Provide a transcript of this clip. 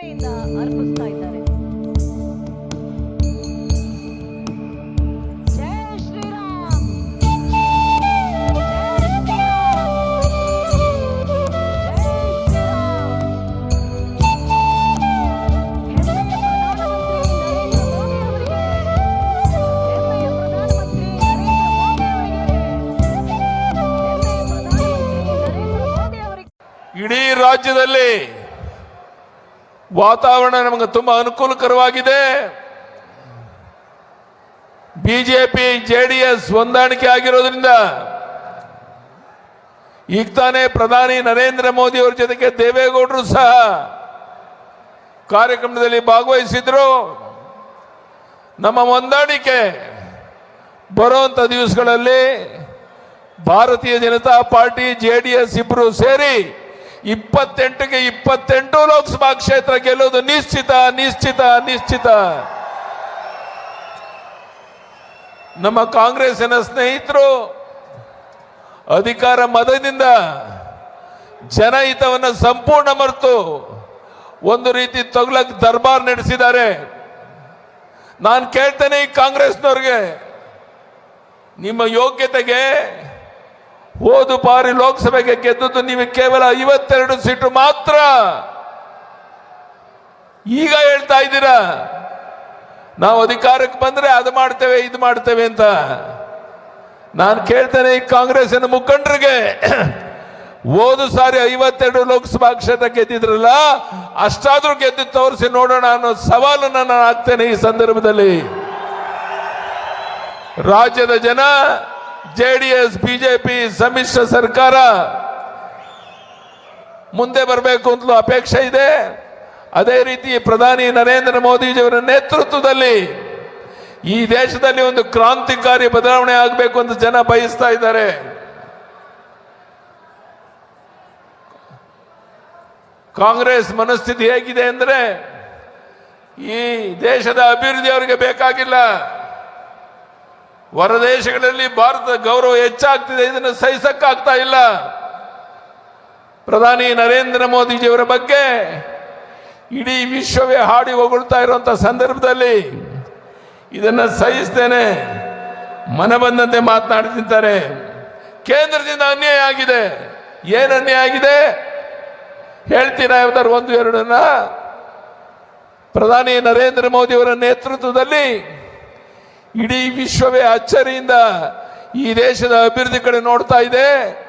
ಅರ್ಪಿಸ್ತಾ ಇದ್ದಾರೆ. ಇಡೀ ರಾಜ್ಯದಲ್ಲಿ ವಾತಾವರಣ ನಮಗೆ ತುಂಬಾ ಅನುಕೂಲಕರವಾಗಿದೆ. ಬಿಜೆಪಿ ಎಸ್ ಹೊಂದಾಣಿಕೆ ಆಗಿರೋದ್ರಿಂದ ಈಗ ತಾನೇ ಪ್ರಧಾನಿ ನರೇಂದ್ರ ಮೋದಿ ಅವರ ಜೊತೆಗೆ ದೇವೇಗೌಡರು ಸಹ ಕಾರ್ಯಕ್ರಮದಲ್ಲಿ ಭಾಗವಹಿಸಿದ್ರು. ನಮ್ಮ ಹೊಂದಾಣಿಕೆ ಬರುವಂತ ದಿವಸಗಳಲ್ಲಿ Bharatiya Janata party J D S ಇಬ್ಬರು ಸೇರಿ ಇಪ್ಪತ್ತೆಂಟಿಗೆ ಇಪ್ಪತ್ತೆಂಟು ಲೋಕಸಭಾ ಕ್ಷೇತ್ರ ಗೆಲ್ಲುವುದು ನಿಶ್ಚಿತ ನಿಶ್ಚಿತ ನಿಶ್ಚಿತ. ನಮ್ಮ ಕಾಂಗ್ರೆಸ್ಸಿನ ಸ್ನೇಹಿತರು, ಅಧಿಕಾರ ಮದದಿಂದ ಜನಹಿತವನ್ನು ಸಂಪೂರ್ಣ ಮರೆತು ಒಂದು ರೀತಿ ತಗ್ಲಕ್ ದರ್ಬಾರ್ ನಡೆಸಿದ್ದಾರೆ. ನಾನು ಕೇಳ್ತೇನೆ ಈ ಕಾಂಗ್ರೆಸ್ನವ್ರಿಗೆ, ನಿಮ್ಮ ಯೋಗ್ಯತೆಗೆ ಹೋದು ಬಾರಿ ಲೋಕಸಭೆಗೆ ಗೆದ್ದದ್ದು ನೀವು ಕೇವಲ ಐವತ್ತೆರಡು ಸೀಟು ಮಾತ್ರ. ಈಗ ಹೇಳ್ತಾ ಇದ್ದೀರಾ? ನಾವು ಅಧಿಕಾರಕ್ಕೆ ಬಂದ್ರೆ ಅದು ಮಾಡ್ತೇವೆ, ಇದು ಮಾಡ್ತೇವೆ ಅಂತ. ನಾನು ಕೇಳ್ತೇನೆ ಈ ಕಾಂಗ್ರೆಸ್ಸಿನ ಮುಖಂಡರಿಗೆ. ಓದು ಸಾರಿ ಐವತ್ತೆರಡು ಲೋಕಸಭಾ ಕ್ಷೇತ್ರ ಗೆದ್ದಿದ್ರಲ್ಲ, ಅಷ್ಟಾದ್ರೂ ಗೆದ್ದು ತೋರಿಸಿ ನೋಡೋಣ ಅನ್ನೋ ಸವಾಲನ್ನು ನಾನು ಹಾಕ್ತೇನೆ ಈ ಸಂದರ್ಭದಲ್ಲಿ. ರಾಜ್ಯದ ಜನ ಜೆಡಿಎಸ್, ಬಿಜೆಪಿ ಸಮ್ಮಿಶ್ರ ಸರ್ಕಾರ ಮುಂದೆ ಬರಬೇಕು ಅಂತಲೂ ಅಪೇಕ್ಷೆ ಇದೆ. ಅದೇ ರೀತಿ ಪ್ರಧಾನಿ ನರೇಂದ್ರ ಮೋದಿಜಿಯವರ ನೇತೃತ್ವದಲ್ಲಿ ಈ ದೇಶದಲ್ಲಿ ಒಂದು ಕ್ರಾಂತಿಕಾರಿ ಬದಲಾವಣೆ ಆಗಬೇಕು ಅಂತ ಜನ ಬಯಸ್ತಾ ಇದ್ದಾರೆ. ಕಾಂಗ್ರೆಸ್ ಮನಸ್ಥಿತಿ ಹೇಗಿದೆ ಅಂದರೆ ಈ ದೇಶದ ಅಭಿವೃದ್ಧಿ ಅವರಿಗೆ ಬೇಕಾಗಿಲ್ಲ. ಹೊರದೇಶಗಳಲ್ಲಿ ಭಾರತದ ಗೌರವ ಹೆಚ್ಚಾಗ್ತಿದೆ, ಇದನ್ನು ಸಹಿಸಕ್ಕಾಗ್ತಾ ಇಲ್ಲ. ಪ್ರಧಾನಿ ನರೇಂದ್ರ ಮೋದಿಜಿಯವರ ಬಗ್ಗೆ ಇಡೀ ವಿಶ್ವವೇ ಹಾಡಿ ಹೊಗಳ್ತಾ ಇರುವಂಥ ಸಂದರ್ಭದಲ್ಲಿ ಇದನ್ನು ಸಹಿಸ್ತೇನೆ. ಮನ ಬಂದಂತೆ ಮಾತನಾಡ್ತಿದ್ದಾರೆ ಕೇಂದ್ರದಿಂದ ಅನ್ಯಾಯ ಆಗಿದೆ. ಏನು ಅನ್ಯಾಯ ಆಗಿದೆ? ಹೇಳ್ತೀರಾ ಯಾವ್ದಾರು ಒಂದು, ಎರಡನ್ನ? ಪ್ರಧಾನಿ ನರೇಂದ್ರ ಮೋದಿ ಅವರ ನೇತೃತ್ವದಲ್ಲಿ ಇಡೀ ವಿಶ್ವವೇ ಅಚ್ಚರಿಯಿಂದ ಈ ದೇಶದ ಅಭಿವೃದ್ಧಿ ಕಡೆ ನೋಡ್ತಾ ಇದೆ.